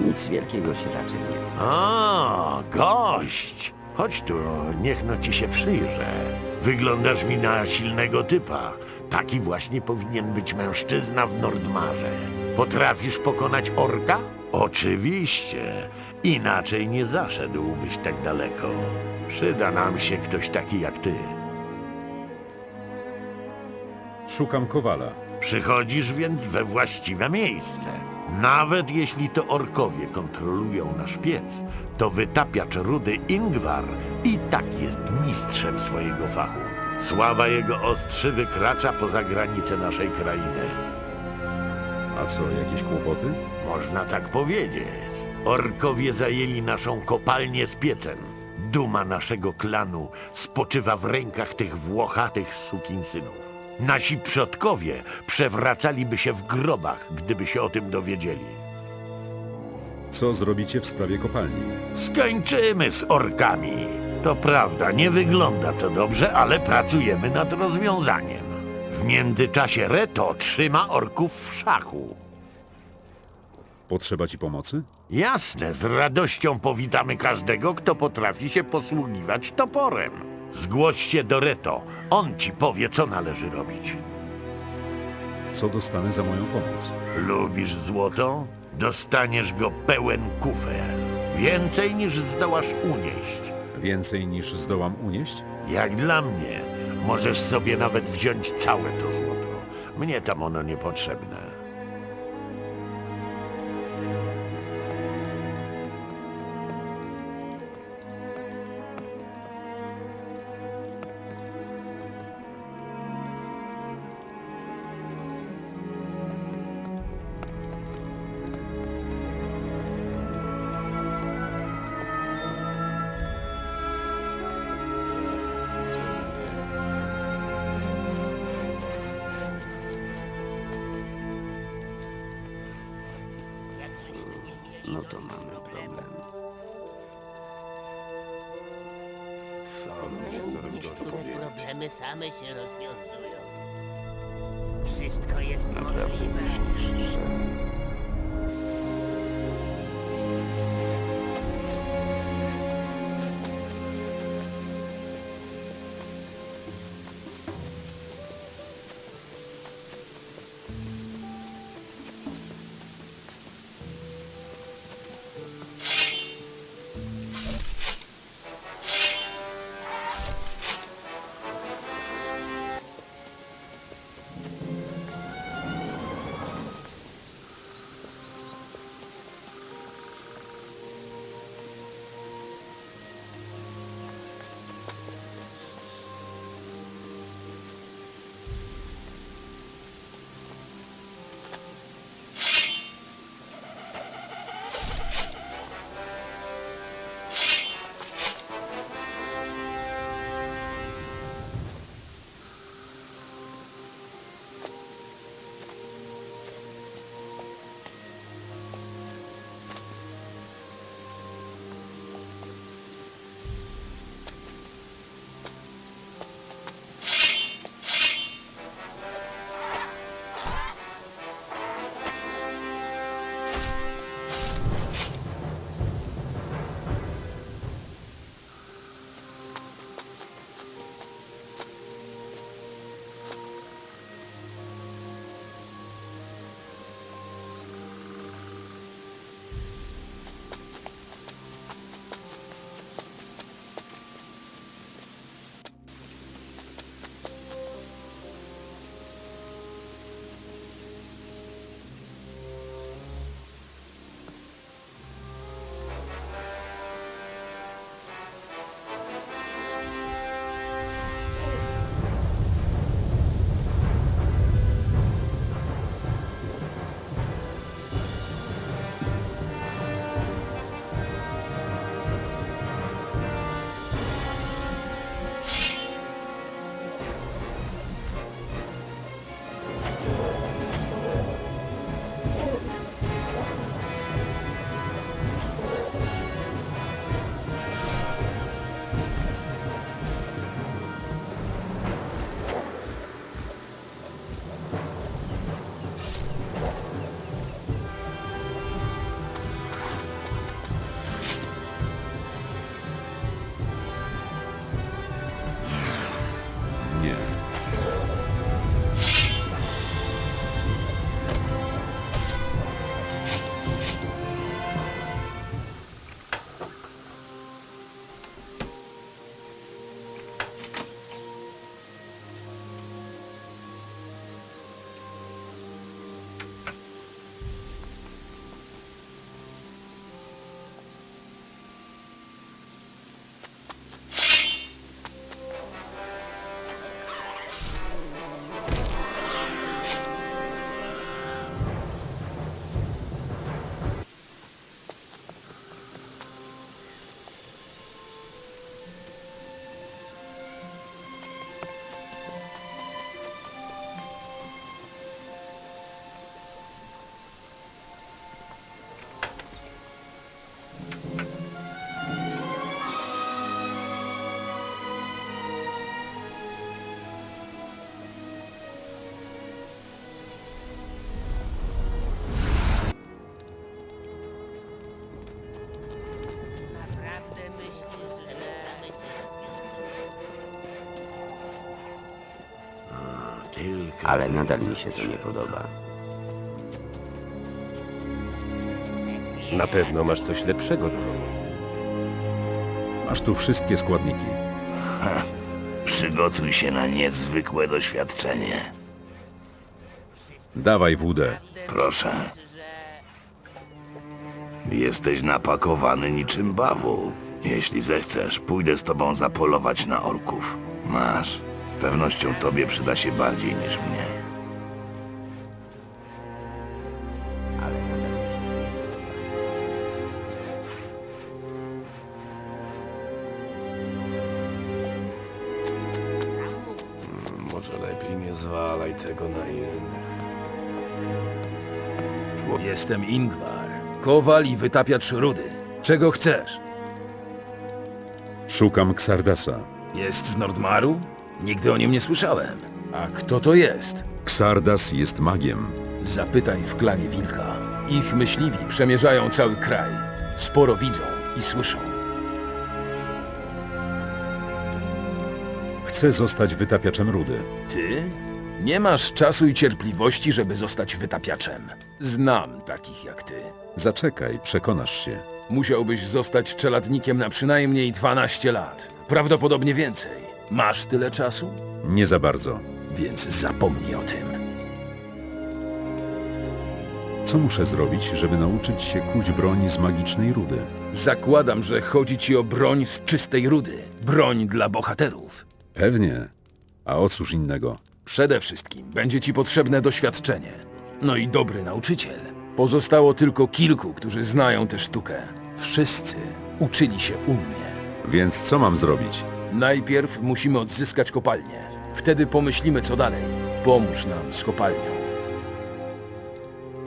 Nic wielkiego się raczej nie dzieje. A, gość! Chodź tu, niech no ci się przyjrzę. Wyglądasz mi na silnego typa. Taki właśnie powinien być mężczyzna w Nordmarze. Potrafisz pokonać orka? Oczywiście. Inaczej nie zaszedłbyś tak daleko. Przyda nam się ktoś taki jak ty. Szukam kowala. Przychodzisz więc we właściwe miejsce. Nawet jeśli to orkowie kontrolują nasz piec, to wytapiacz rudy Ingvar i tak jest mistrzem swojego fachu. Sława jego ostrzy wykracza poza granice naszej krainy. A co, jakieś kłopoty? Można tak powiedzieć. Orkowie zajęli naszą kopalnię z piecem. Duma naszego klanu spoczywa w rękach tych włochatych sukinsynów. Nasi przodkowie przewracaliby się w grobach, gdyby się o tym dowiedzieli. Co zrobicie w sprawie kopalni? Skończymy z orkami. To prawda, nie wygląda to dobrze, ale pracujemy nad rozwiązaniem. W międzyczasie Reto trzyma orków w szachu. Potrzeba ci pomocy? Jasne, z radością powitamy każdego, kto potrafi się posługiwać toporem. Zgłoś się do Reto, on ci powie, co należy robić. Co dostanę za moją pomoc? Lubisz złoto? Dostaniesz go pełen kufer. Więcej niż zdołasz unieść. Więcej niż zdołam unieść? Jak dla mnie, możesz sobie nawet wziąć całe to złoto. Mnie tam ono niepotrzebne. To mamy problem. Niektóre problemy same się rozwiązują. Wszystko jest Naprawdę możliwe. myślisz, że... Ale nadal mi się to nie podoba. Na pewno masz coś lepszego do roboty. Masz tu wszystkie składniki. Przygotuj się na niezwykłe doświadczenie. Dawaj wódę. Proszę. Jesteś napakowany niczym bawu. Jeśli zechcesz, pójdę z tobą zapolować na orków. Masz. Z pewnością tobie przyda się bardziej niż mnie. Może lepiej nie zwalaj tego na innych. Jestem Ingvar, kowal i wytapiacz rudy. Czego chcesz? Szukam Xardasa. Jest z Nordmaru? Nigdy o nim nie słyszałem. A kto to jest? Xardas jest magiem. Zapytaj w klanie Wilka. Ich myśliwi przemierzają cały kraj. Sporo widzą i słyszą. Chce zostać wytapiaczem rudy. Ty? Nie masz czasu i cierpliwości, żeby zostać wytapiaczem. Znam takich jak ty. Zaczekaj, przekonasz się. Musiałbyś zostać czeladnikiem na przynajmniej 12 lat. Prawdopodobnie więcej. Masz tyle czasu? Nie za bardzo. Więc zapomnij o tym. Co muszę zrobić, żeby nauczyć się kuć broń z magicznej rudy? Zakładam, że chodzi ci o broń z czystej rudy. Broń dla bohaterów. Pewnie. A o cóż innego? Przede wszystkim będzie ci potrzebne doświadczenie. No i dobry nauczyciel. Pozostało tylko kilku, którzy znają tę sztukę. Wszyscy uczyli się u mnie. Więc co mam zrobić? Najpierw musimy odzyskać kopalnię. Wtedy pomyślimy co dalej. Pomóż nam z kopalnią.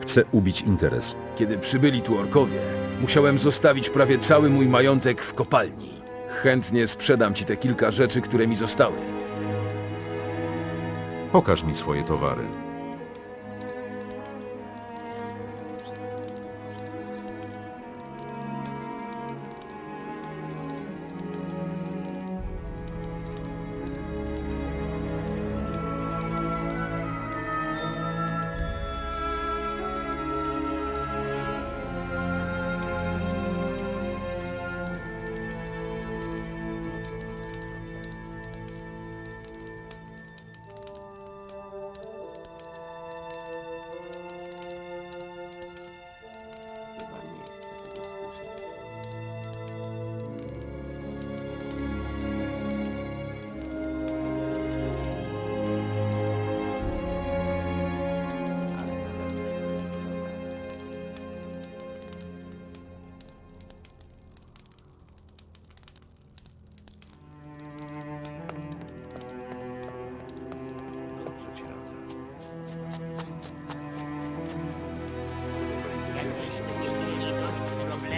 Chcę ubić interes. Kiedy przybyli tu orkowie, musiałem zostawić prawie cały mój majątek w kopalni. Chętnie sprzedam ci te kilka rzeczy, które mi zostały. Pokaż mi swoje towary.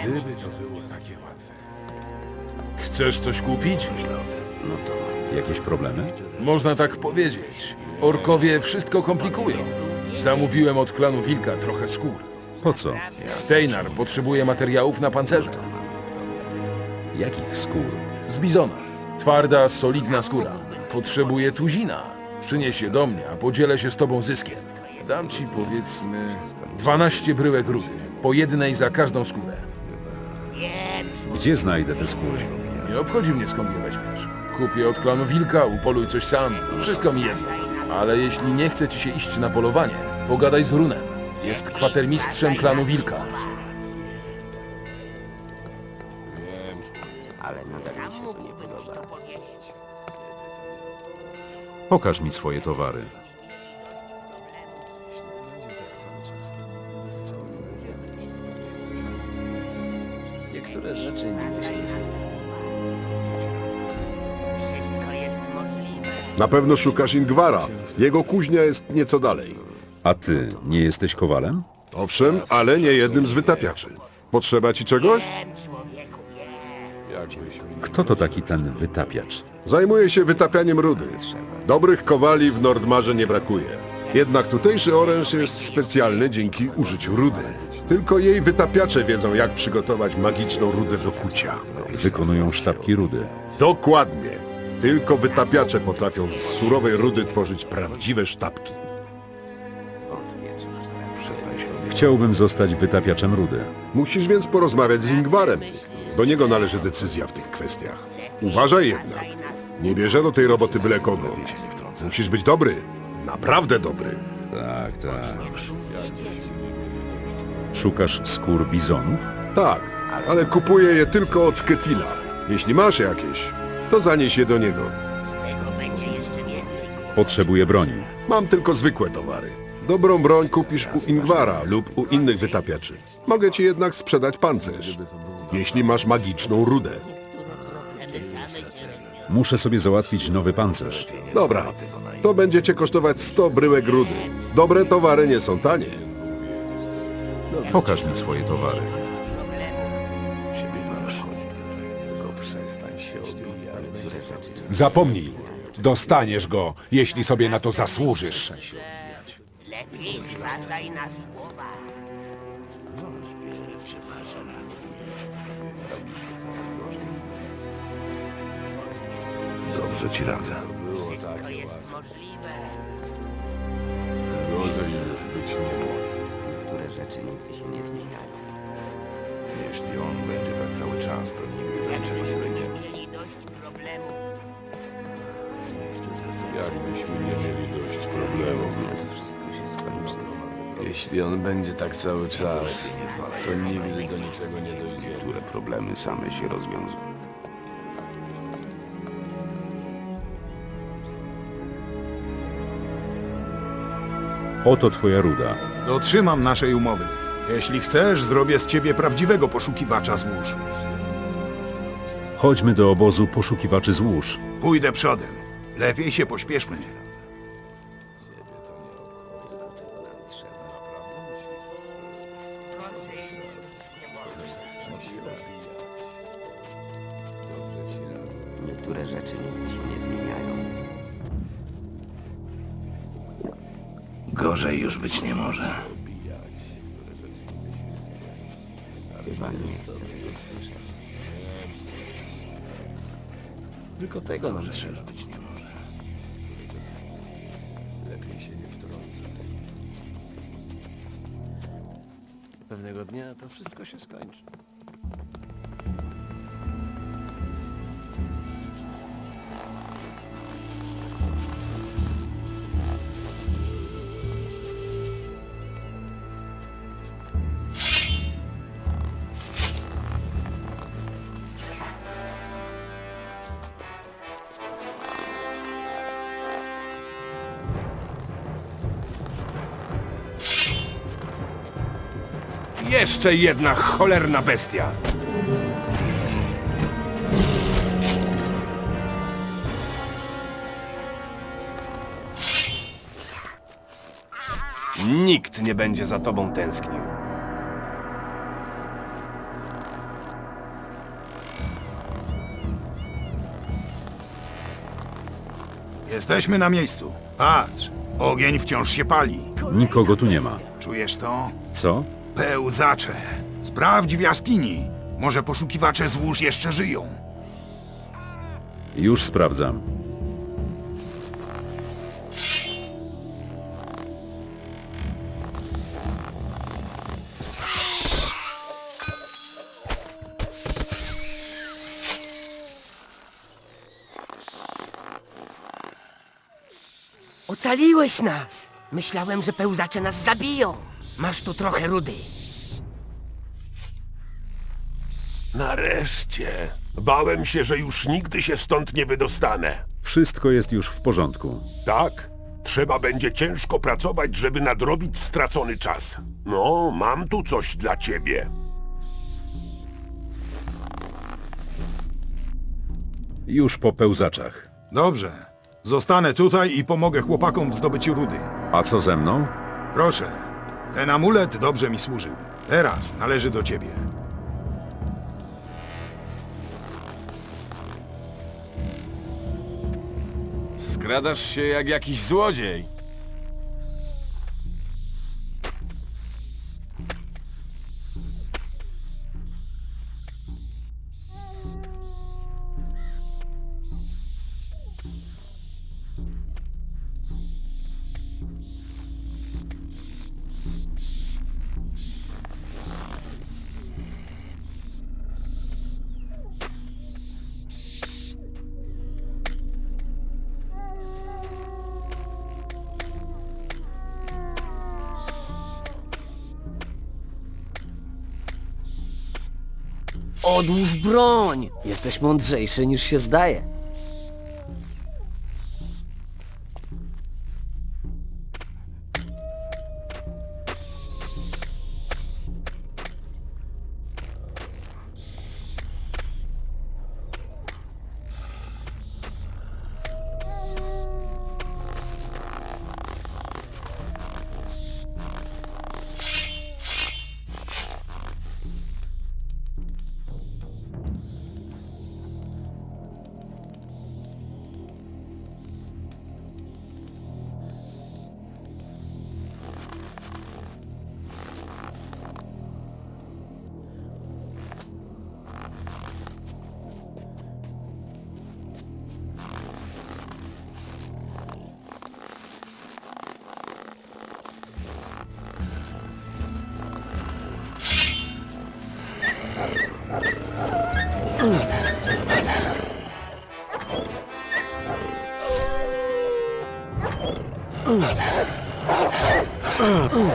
Gdyby to było takie łatwe. Chcesz coś kupić? No to. Jakieś problemy? Można tak powiedzieć. Orkowie wszystko komplikują. Zamówiłem od klanu Wilka trochę skór. Po co? Steinar potrzebuje materiałów na pancerze. Jakich skór? Z bizona. Twarda, solidna skóra. Potrzebuje tuzina. Przynieś je do mnie, a podzielę się z tobą zyskiem. Dam ci powiedzmy 12 bryłek rudy. Po jednej za każdą skórę. Gdzie znajdę te skóry? Nie obchodzi mnie skąd je weźmiesz. Kupię od klanu Wilka, upoluj coś sam. Wszystko mi jedno. Ale jeśli nie chce ci się iść na polowanie, pogadaj z Runem. Jest kwatermistrzem klanu Wilka. Ale nadal mi się to nie mógłbym ci podoba. to powiedzieć. Pokaż mi swoje towary. Na pewno szukasz Ingwara. Jego kuźnia jest nieco dalej. A ty nie jesteś kowalem? Owszem, ale nie jednym z wytapiaczy. Potrzeba ci czegoś? Kto to taki ten wytapiacz? Zajmuję się wytapianiem rudy. Dobrych kowali w Nordmarze nie brakuje. Jednak tutejszy oręż jest specjalny dzięki użyciu rudy. Tylko jej wytapiacze wiedzą, jak przygotować magiczną rudę do kucia. Wykonują sztabki rudy. Dokładnie. Tylko wytapiacze potrafią z surowej rudy tworzyć prawdziwe sztabki. Chciałbym zostać wytapiaczem rudy. Musisz więc porozmawiać z Ingwarem. Do niego należy decyzja w tych kwestiach. Uważaj jednak. Nie bierze do tej roboty byle kogo. Musisz być dobry. Naprawdę dobry. Tak, tak. Szukasz skór bizonów? Tak, ale kupuję je tylko od Ketila. Jeśli masz jakieś, to zanieś je do niego. Z tego będzie jeszcze więcej. Potrzebuję broni. Mam tylko zwykłe towary. Dobrą broń kupisz u Ingwara lub u innych wytapiaczy. Mogę ci jednak sprzedać pancerz, jeśli masz magiczną rudę. Muszę sobie załatwić nowy pancerz. Dobra, to będzie cię kosztować 100 bryłek rudy. Dobre towary nie są tanie. Pokaż mi swoje towary. Zapomnij. Dostaniesz go, jeśli sobie na to zasłużysz. Lepiej zważaj na słowa. Dobrze ci radzę. Wszystko jest możliwe. Gorzej już być nie może. Niektóre rzeczy nigdy się nie zmieniają. Jeśli on będzie tak cały czas, to nigdy do niczego nie będzie. Jeśli on będzie tak cały czas, to nigdy do niczego nie dojdzie. Niektóre problemy same się rozwiążą. Oto twoja ruda. Dotrzymam naszej umowy. Jeśli chcesz, zrobię z ciebie prawdziwego poszukiwacza złóż. Chodźmy do obozu poszukiwaczy złóż. Pójdę przodem. Lepiej się pośpieszmy. Się nie wtrącać. Pewnego dnia to wszystko się skończy. Jeszcze jedna cholerna bestia. Nikt nie będzie za tobą tęsknił. Jesteśmy na miejscu. Patrz, ogień wciąż się pali. Nikogo tu nie ma. Czujesz to? Co? Pełzacze. Sprawdź w jaskini. Może poszukiwacze złóż jeszcze żyją. Już sprawdzam. Ocaliłeś nas! Myślałem, że pełzacze nas zabiją. Masz tu trochę rudy. Nareszcie. Bałem się, że już nigdy się stąd nie wydostanę. Wszystko jest już w porządku. Tak? Trzeba będzie ciężko pracować, żeby nadrobić stracony czas. No, mam tu coś dla ciebie. Już po pełzaczach. Dobrze. Zostanę tutaj i pomogę chłopakom w zdobyciu rudy. A co ze mną? Proszę. Ten amulet dobrze mi służył. Teraz należy do ciebie. Skradasz się jak jakiś złodziej. Odłóż broń! Jesteś mądrzejszy niż się zdaje. 嗯。嗯。嗯。嗯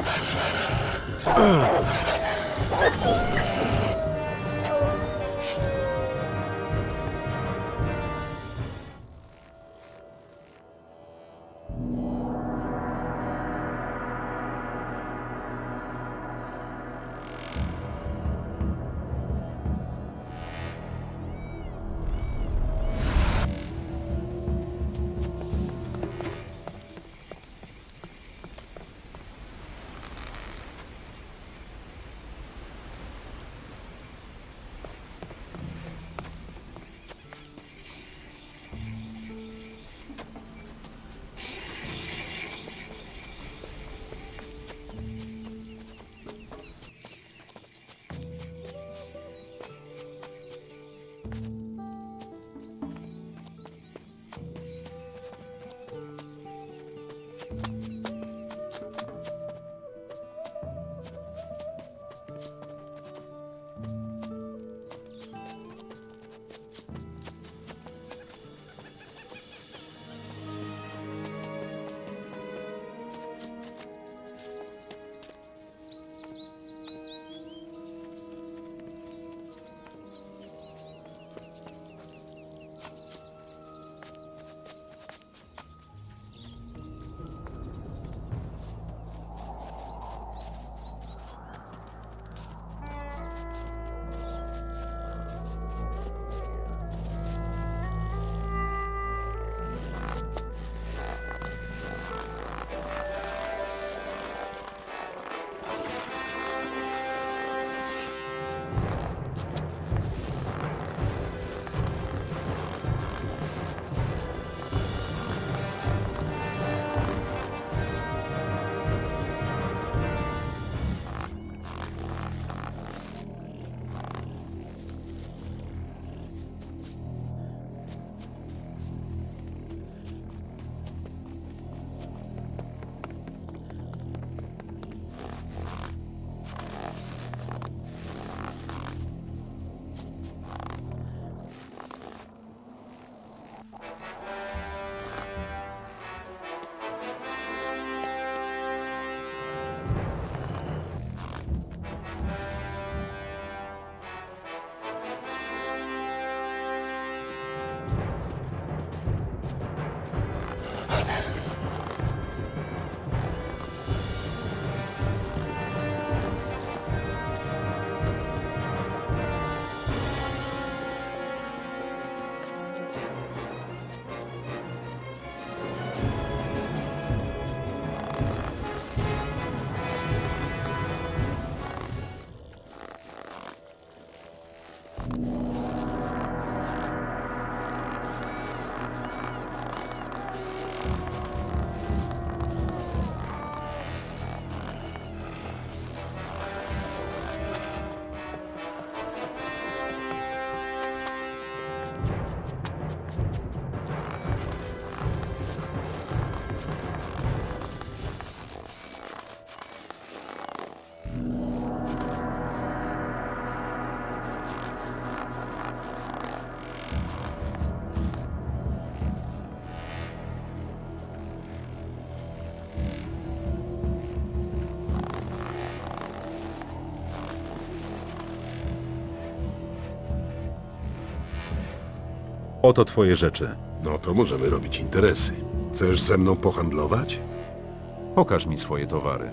Oto twoje rzeczy. No to możemy robić interesy. Chcesz ze mną pohandlować? Pokaż mi swoje towary.